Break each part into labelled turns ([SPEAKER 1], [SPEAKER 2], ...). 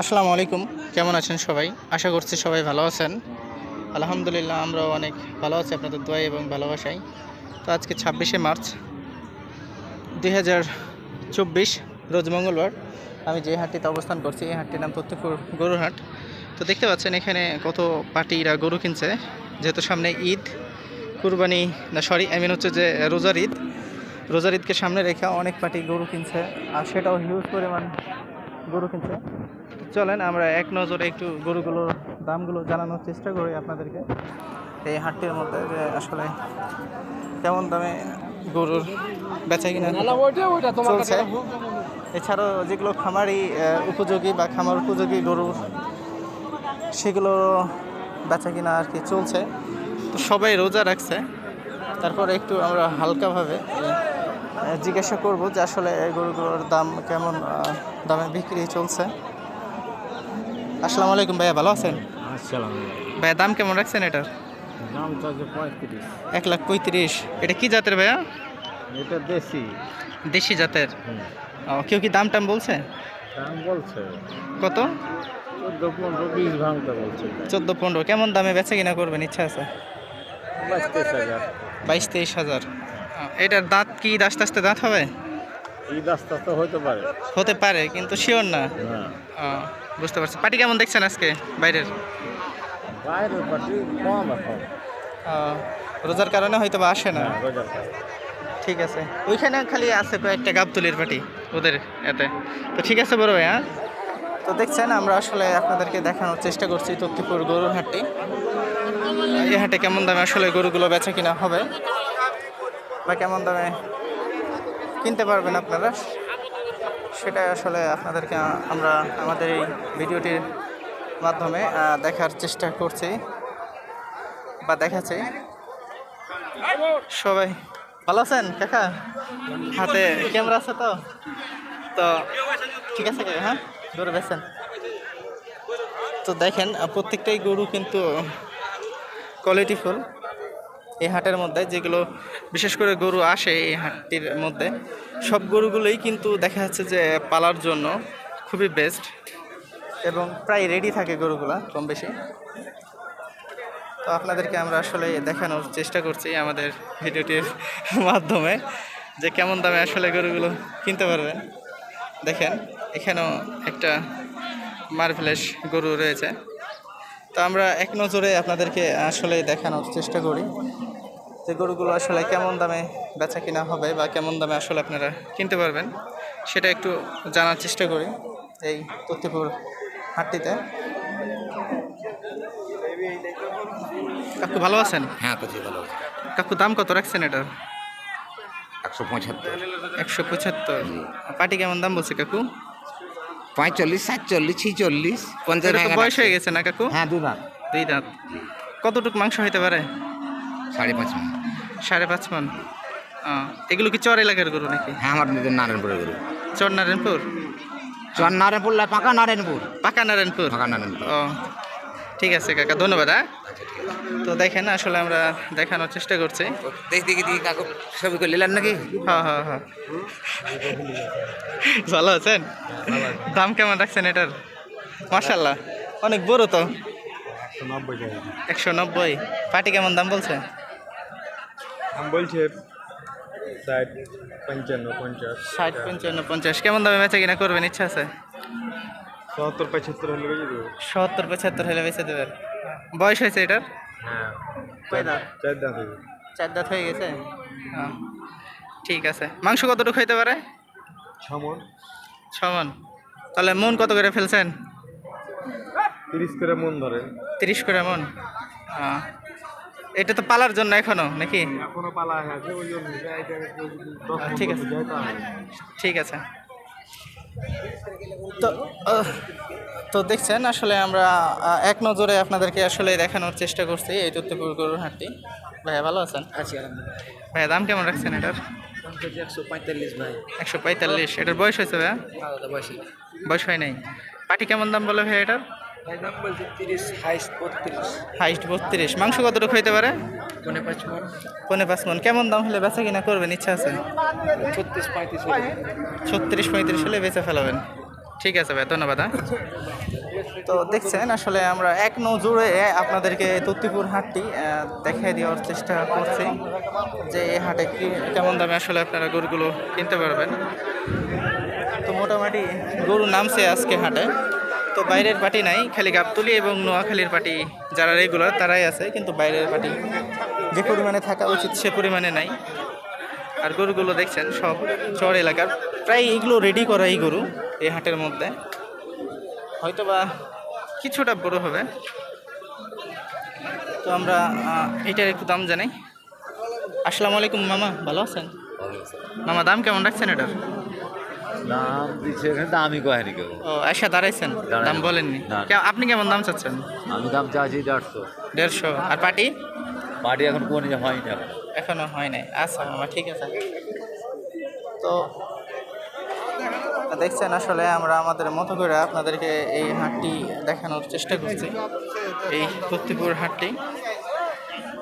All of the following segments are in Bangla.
[SPEAKER 1] আসসালামু আলাইকুম। কেমন আছেন সবাই? আশা করছি সবাই ভালো আছেন। আলহামদুলিল্লাহ আমরাও অনেক ভালো আছি আপনাদের দোয়াই এবং ভালোবাসাই তো আজকে ছাব্বিশে মার্চ, দুই হাজার চব্বিশ, রোজ মঙ্গলবার। আমি যে হাটটিতে অবস্থান করছি, এই হাটটির নাম তত্ত্বপুর গরুর হাট তো দেখতে পাচ্ছেন এখানে কত পার্টিরা গরু কিনছে। যেহেতু সামনে ঈদ, কুরবানি, না সরি আই মিন হচ্ছে যে রোজার ঈদ। রোজার ঈদকে সামনে রেখে অনেক পার্টি গরু কিনছে। আর সেটাও হিউজ পরিমাণ গরু কিনছে চলেন আমরা এক নজরে একটু গরুগুলোর দামগুলো জানানোর চেষ্টা করি আপনাদেরকে। এই হাটটির মধ্যে যে আসলে কেমন দামে গরুর বেচা কিনা চলছে। এছাড়াও যেগুলো খামারি উপযোগী বা খামার উপযোগী গরু সেগুলো বেচা কিনা আর কি চলছে। তো সবাই রোজা রাখছে। তারপর একটু আমরা হালকাভাবে জিজ্ঞাসা করব যে আসলে এই গরুগুলোর দাম কেমন দামে বিক্রি চলছে। আসসালামু আলাইকুম ভাইয়া ভালো আছেন?
[SPEAKER 2] আসসালাম
[SPEAKER 1] ভাইয়া দাম কেমন রাখছেন এটার এক লাখ পঁয়ত্রিশ। এটা কি জাতের ভাইয়া?
[SPEAKER 2] এটা দেশি।
[SPEAKER 1] দেশি জাতের। ও, কেউ কি দাম টাম বলছে?
[SPEAKER 2] দাম বলছে।
[SPEAKER 1] কত?
[SPEAKER 2] চোদ্দ পনেরো বিশ ভাঙতে বলছে।
[SPEAKER 1] চোদ্দ পনেরো। কেমন দামে বেচা কিনা করবেন? ইচ্ছা আছে?
[SPEAKER 2] বাইশ তেইশ হাজার।
[SPEAKER 1] বাইশ তেইশ হাজার। এটার দাঁত কি আস্তে আস্তে দাঁত হবে?
[SPEAKER 2] এই রাস্তা তো হইতে পারে।
[SPEAKER 1] হতে পারে কিন্তু শিওর না। বুঝতে পারছি। পার্টি কেমন দেখছেন আজকে বাইরের?
[SPEAKER 2] বাইরের পাটি কম এখন।
[SPEAKER 1] রোজার কারণে হয়তো বা আসে না।
[SPEAKER 2] হ্যাঁ।
[SPEAKER 1] ঠিক আছে। ওইখানে খালি আছে কয়েকটা গাবতুলির পার্টি ওদের এতে। তো ঠিক আছে বড় ভাই হ্যাঁ? তো দেখছেন আমরা আসলে আপনাদেরকে দেখানোর চেষ্টা করছি তত্তিপুর গরুর হাটটি। এই হাটে কেমন দামে আসলে গরুগুলো বেচা কিনা হবে? বা কেমন দামে কিনতে পারবেন আপনারা? সেটা আসলে আপনাদেরকে আমরা আমাদের এই ভিডিওটির মাধ্যমে দেখার চেষ্টা করছি বা দেখাচ্ছি। সবাই ভালো আছেন কাকা? হাতে ক্যামেরা আছে তো? তো ঠিক আছে কাকা, হ্যাঁ? গরু বেছেন তো দেখেন প্রত্যেকটাই গরু কিন্তু কোয়ালিটিফুল এই হাটের মধ্যে যেগুলো বিশেষ করে গরু আসে এই হাটটির মধ্যে, সব গরুগুলোই কিন্তু দেখা যাচ্ছে যে পালার জন্য খুবই বেস্ট এবং প্রায় রেডি থাকে গরুগুলা কম বেশি। তো আপনাদেরকে আমরা আসলে দেখানোর চেষ্টা করছি আমাদের ভিডিওটির মাধ্যমে যে কেমন দামে আসলে গরুগুলো কিনতে পারবেন দেখেন, এখানেও একটা মার্ভেলেস গরু রয়েছে। তো আমরা এক নজরে আপনাদেরকে আসলে দেখানোর চেষ্টা করি। যে গরুগুলো আসলে কেমন দামে বেচা কিনা হবে বা কেমন দামে আসলে আপনারা কিনতে পারবেন সেটা একটু জানার চেষ্টা করি এই তত্ত্বপুর হাটটিতে। কাকু ভালো আছেন?
[SPEAKER 3] হ্যাঁ কচি ভালো
[SPEAKER 1] কাকু দাম কত রাখছেন এটার?
[SPEAKER 3] একশো পঁচাত্তর।
[SPEAKER 1] একশো পঁচাত্তর। পাটি কেমন দাম বলছে কাকু?
[SPEAKER 3] পঁয়তাল্লিশ সাতচল্লিশ ছিচল্লিশ পঞ্চাশ
[SPEAKER 1] বয়স হয়ে গেছে না কাকু?
[SPEAKER 3] হ্যাঁ দু দাঁত
[SPEAKER 1] দুই দাঁত। কতটুকু মাংস হইতে পারে?
[SPEAKER 3] সাড়ে পাঁচ মিনিট
[SPEAKER 1] সাড়ে পাঁচ মন। এগুলো কি চর এলাকার গরু নাকি?
[SPEAKER 3] হ্যাঁ আমার নারায়ণপুরের গরু।
[SPEAKER 1] চর নারায়ণপুর?
[SPEAKER 3] চর নারায়ণপুর না পাকা নারায়ণপুর।
[SPEAKER 1] পাকা নারায়ণপুর?
[SPEAKER 3] পাকা নারায়ণপুর।
[SPEAKER 1] ও ঠিক আছে কাকা ধন্যবাদ হ্যাঁ। তো দেখেন আসলে আমরা দেখানোর চেষ্টা করছি।
[SPEAKER 3] দেখি দেখি দেখি কাকু ছবি করে নিলেন নাকি?
[SPEAKER 1] হ্যাঁ হ্যাঁ হ্যাঁ ভালো আছেন? দাম কেমন রাখছেন এটার? মার্শাল্লাহ অনেক বড় তো। একশো নব্বই পাটি কেমন? দাম বলছে?
[SPEAKER 2] আমি বলছি ষাট পঞ্চান্ন পঞ্চাশ।
[SPEAKER 1] ষাট পঞ্চান্ন পঞ্চাশ। কেমন দামে বেচা কিনা করবেন? ইচ্ছা আছে?
[SPEAKER 2] সত্তর পঁচাত্তর হলে বেশি দেবো।
[SPEAKER 1] সত্তর পঁচাত্তর হলে বেচে দেবেন। বয়স হয়েছে এটার?
[SPEAKER 2] হ্যাঁ। চার দাঁত হবে
[SPEAKER 1] চার দাঁত হয়ে গেছে? হ্যাঁ ঠিক আছে। মাংস কতটুকু হইতে পারে?
[SPEAKER 2] ছমন।
[SPEAKER 1] ছ মন তাহলে মন কত করে ফেলছেন?
[SPEAKER 2] তিরিশ করে মন ধরে।
[SPEAKER 1] তিরিশ করে মন? হ্যাঁ এটা তো পালার জন্য এখনও নাকি?
[SPEAKER 2] এখনও পালা আছে ওই জন্য।
[SPEAKER 1] ঠিক আছে। ঠিক আছে। তো তো দেখছেন আসলে আমরা এক নজরে আপনাদেরকে আসলে দেখানোর চেষ্টা করছি এই তত্ত্বপুর গরুর হাটটি। ভাইয়া ভালো আছেন?
[SPEAKER 3] আছি
[SPEAKER 1] ভাইয়া দাম কেমন রাখছেন এটার?
[SPEAKER 3] একশো পঁয়তাল্লিশ ভাই।
[SPEAKER 1] একশো পঁয়তাল্লিশ। এটার বয়স হয়েছে ভাইয়া?
[SPEAKER 3] বয়সে
[SPEAKER 1] বয়স হয় নাই। পাটি কেমন দাম বলে ভাইয়া এটার?
[SPEAKER 3] হাইস্ট বত্রিশ।
[SPEAKER 1] মাংস কতটুকু হইতে পারে? পনে পাঁচ মন কেমন দাম হলে বেচা কিনা করবেন? ইচ্ছা আছে?
[SPEAKER 3] ছত্রিশ পঁয়ত্রিশ
[SPEAKER 1] ছত্রিশ পঁয়ত্রিশ হলে বেচে ফেলাবেন। ঠিক আছে ভাই ধন্যবাদ হ্যাঁ। তো দেখছেন আসলে আমরা এক নজরে আপনাদেরকে তত্তিপুর হাটটি দেখাই দেওয়ার চেষ্টা করছি যে এই হাটে কি কেমন দামে আসলে আপনারা গরুগুলো কিনতে পারবেন। তো মোটামুটি গরু নামছে আজকে হাটে। তো বাইরের পার্টি নাই খালি গাবতলি এবং নোয়াখালীর পার্টি যারা রেগুলার তারাই আছে কিন্তু বাইরের পার্টি যে পরিমাণে থাকা উচিত সে পরিমাণে নাই। আর গরুগুলো দেখছেন সব চর এলাকার। প্রায় এগুলো রেডি করা এই গরু এই হাটের মধ্যে। হয়তো বা কিছুটা বড় হবে। তো আমরা এটার একটু দাম জানাই। আসসালামু আলাইকুম মামা ভালো আছেন? মামা দাম কেমন রাখছেন এটার?
[SPEAKER 4] দাম দিচ্ছে এখানে দামই কয়নি কেউ
[SPEAKER 1] ও আশা দাঁড়াইছেন। দাম বলেননি। আপনি কেমন দাম চাচ্ছেন?
[SPEAKER 4] আমি দাম চাচ্ছি দেড়শো।
[SPEAKER 1] দেড়শো। আর পার্টি?
[SPEAKER 4] পার্টি এখন কোন হয়নি এখন।
[SPEAKER 1] এখনও হয় নাই। আচ্ছা মামা ঠিক আছে। তো দেখছেন আসলে আমরা আমাদের মতো করে আপনাদেরকে এই হাটটি দেখানোর চেষ্টা করছি। এই কর্তিপুর হাটটি।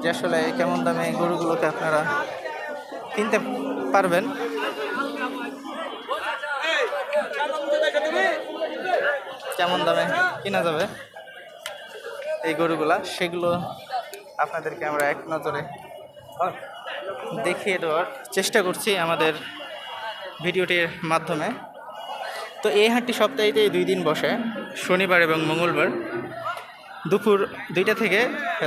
[SPEAKER 1] যে আসলে কেমন দামে গরুগুলোকে আপনারা কিনতে পারবেন। কেমন দামে কিনা যাবে? এই গরুগুলা, সেগুলো আপনাদেরকে আমরা এক নজরে দেখিয়ে দেওয়ার চেষ্টা করছি আমাদের ভিডিওটির মাধ্যমে। তো এই হাটটি সপ্তাহেতে দুই দিন বসে, শনিবার এবং মঙ্গলবার। দুপুর দুইটা থেকে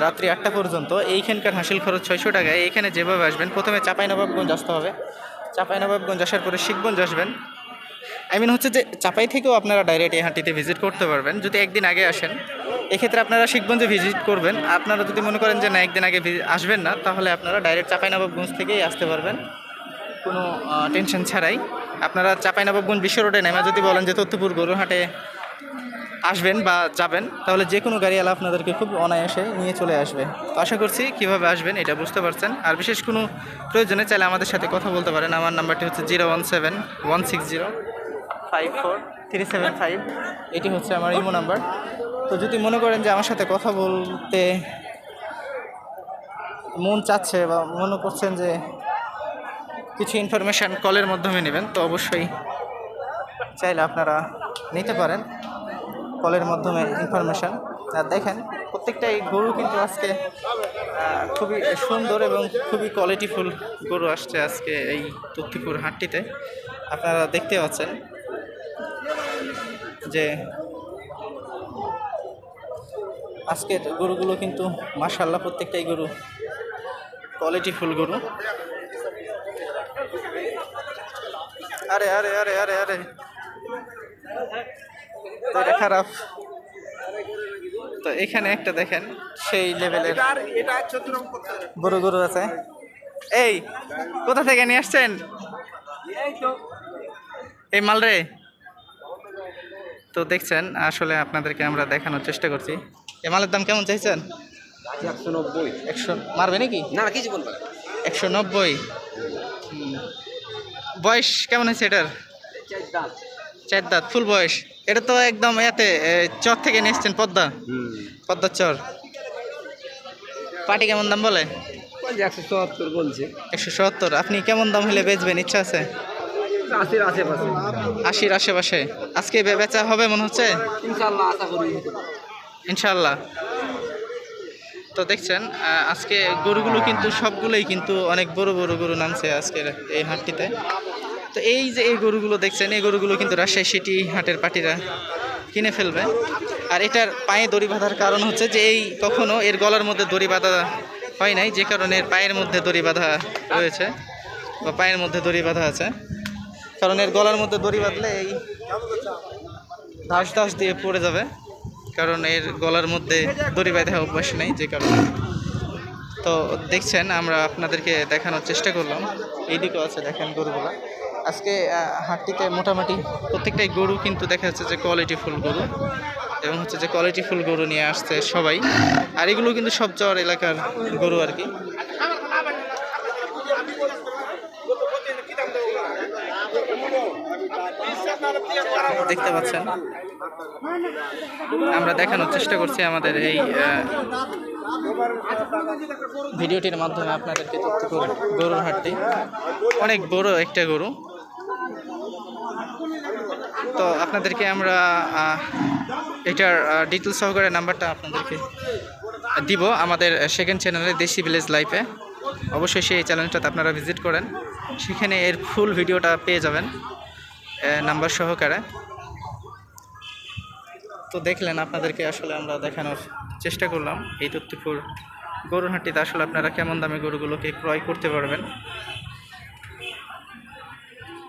[SPEAKER 1] রাত্রি আটটা পর্যন্ত। এইখানকার হাসিল খরচ ছয়শো টাকায়। এইখানে যেভাবে আসবেন, প্রথমে চাঁপাইনবাবগঞ্জ আসতে হবে। চাঁপাইনবাবগঞ্জ আসার পরে শিখগঞ্জ আসবেন। আই মিন হচ্ছে যে চাপাই থেকেও আপনারা ডাইরেক্ট এই হাটটিতে ভিজিট করতে পারবেন। যদি একদিন আগে আসেন, এক্ষেত্রে আপনারা শিখগঞ্জে ভিজিট করবেন। আপনারা যদি মনে করেন যে না, একদিন আগে আসবেন না, তাহলে আপনারা ডাইরেক্ট চাঁপাইনবাবগঞ্জ থেকেই আসতে পারবেন। কোনো টেনশন ছাড়াই। আপনারা চাঁপাইনবাবগঞ্জ বিশ্ব রোডে নেমে যদি বলেন যে তত্ত্বপুর গরুহাটে আসবেন বা যাবেন, তাহলে যে কোনো গাড়িওয়ালা আপনাদেরকে খুব অনায়াসে নিয়ে চলে আসবে। তো আশা করছি কীভাবে আসবেন এটা বুঝতে পারছেন। আর বিশেষ কোনো প্রয়োজনে চাইলে আমাদের সাথে কথা বলতে পারেন। আমার নাম্বারটি হচ্ছে zero one seven one six zero. Five four three seven five. এটি হচ্ছে আমার ইমো নাম্বার। তো যদি মনে করেন যে আমার সাথে কথা বলতে মন চাচ্ছে বা মনে করছেন যে কিছু ইনফরমেশান কলের মাধ্যমে নেবেন, তো অবশ্যই চাইলে আপনারা নিতে পারেন কলের মাধ্যমে ইনফরমেশান আর দেখেন প্রত্যেকটা এই গরু কিন্তু আজকে খুবই সুন্দর এবং খুবই কোয়ালিটিফুল গরু আসছে আজকে এই তত্তিপুর হাটটিতে। আপনারা দেখতে পাচ্ছেন। যে আজকের গরুগুলো কিন্তু মাশাল্লাহ প্রত্যেকটাই গরু কোয়ালিটি ফুল গরু। আরে আরে আরে আরে আরে। তো এটা খারাপ। তো এখানে একটা দেখেন সেই লেভেলের গরু গরু আছে। এই কোথা থেকে নিয়ে আসছেন? এই মালরে তো দেখছেন আসলে আপনাদেরকে আমরা দেখানোর চেষ্টা করছি। এই মালের দাম কেমন চাইছেন?
[SPEAKER 3] একশো নব্বই
[SPEAKER 1] একশো মারবে নাকি?
[SPEAKER 3] না না কিছু বলব।
[SPEAKER 1] একশো নব্বই। বয়স কেমন হয়েছে এটার? চার দাঁত। ফুল বয়স। এটা তো একদম এতে চর থেকে নিয়ে এসছেন পদ্মা। পদ্মার চর। পাটি কেমন দাম বলে?
[SPEAKER 3] একশো চুয়াত্তর বলছে।
[SPEAKER 1] একশো সত্তর। আপনি কেমন দাম হলে বেচবেন? ইচ্ছা আছে?
[SPEAKER 3] আশির আশেপাশে।
[SPEAKER 1] আশির আশেপাশে। আজকে বেচা হবে মনে হচ্ছে?
[SPEAKER 3] ইনশাল্লাহ আশা করি।
[SPEAKER 1] ইনশাল্লাহ তো দেখছেন আজকে গরুগুলো কিন্তু সবগুলোই কিন্তু অনেক বড় বড় গরু নামছে আজকের এই হাটটিতে। তো এই যে এই গরুগুলো দেখছেন এই গরুগুলো কিন্তু রাজশাহী সিটি হাটের পাটিরা কিনে ফেলবে। আর এটার পায়ে দড়ি বাঁধার কারণ হচ্ছে যে এই কখনো এর গলার মধ্যে দড়ি বাঁধা হয় নাই যে কারণে এর পায়ের মধ্যে দড়ি বাঁধা রয়েছে বা পায়ের মধ্যে দড়ি বাঁধা আছে। কারণ এর গলার মধ্যে দড়ি বাঁধলে এই ধাস ধাস দিয়ে পড়ে যাবে। কারণ এর গলার মধ্যে দড়ি বাঁধা অভ্যাস নেই যে কারণে। তো দেখছেন, আমরা আপনাদেরকে দেখানোর চেষ্টা করলাম। এইদিকেও আছে, দেখেন গরুগুলো। আজকে হাটটিতে মোটামুটি প্রত্যেকটাই গরু কিন্তু দেখা যাচ্ছে যে কোয়ালিটি ফুল গরু এবং হচ্ছে যে কোয়ালিটি ফুল গরু নিয়ে আসছে সবাই। আর এগুলো কিন্তু সব চর এলাকার গরু আর কি। দেখতে পাচ্ছেন। আমরা দেখানোর চেষ্টা করছি আমাদের এই ভিডিওটির মাধ্যমে আপনাদেরকে তথ্য গরুর হাটটি। অনেক বড় একটা গরু। তো আপনাদেরকে আমরা এটার ডিটেল সহকারে নাম্বারটা আপনাদেরকে দিব আমাদের সেকেন্ড চ্যানেলে দেশি ভিলেজ লাইফে অবশ্যই সেই চ্যানেলটাতে আপনারা ভিজিট করেন। সেখানে এর ফুল ভিডিওটা পেয়ে যাবেন নাম্বার সহকারে। তো দেখলেন আপনাদেরকে আসলে আমরা দেখানোর চেষ্টা করলাম। এই তত্ত্বপুর গরুহাটিতে আসলে আপনারা কেমন দামে গরুগুলোকে ক্রয় করতে পারবেন?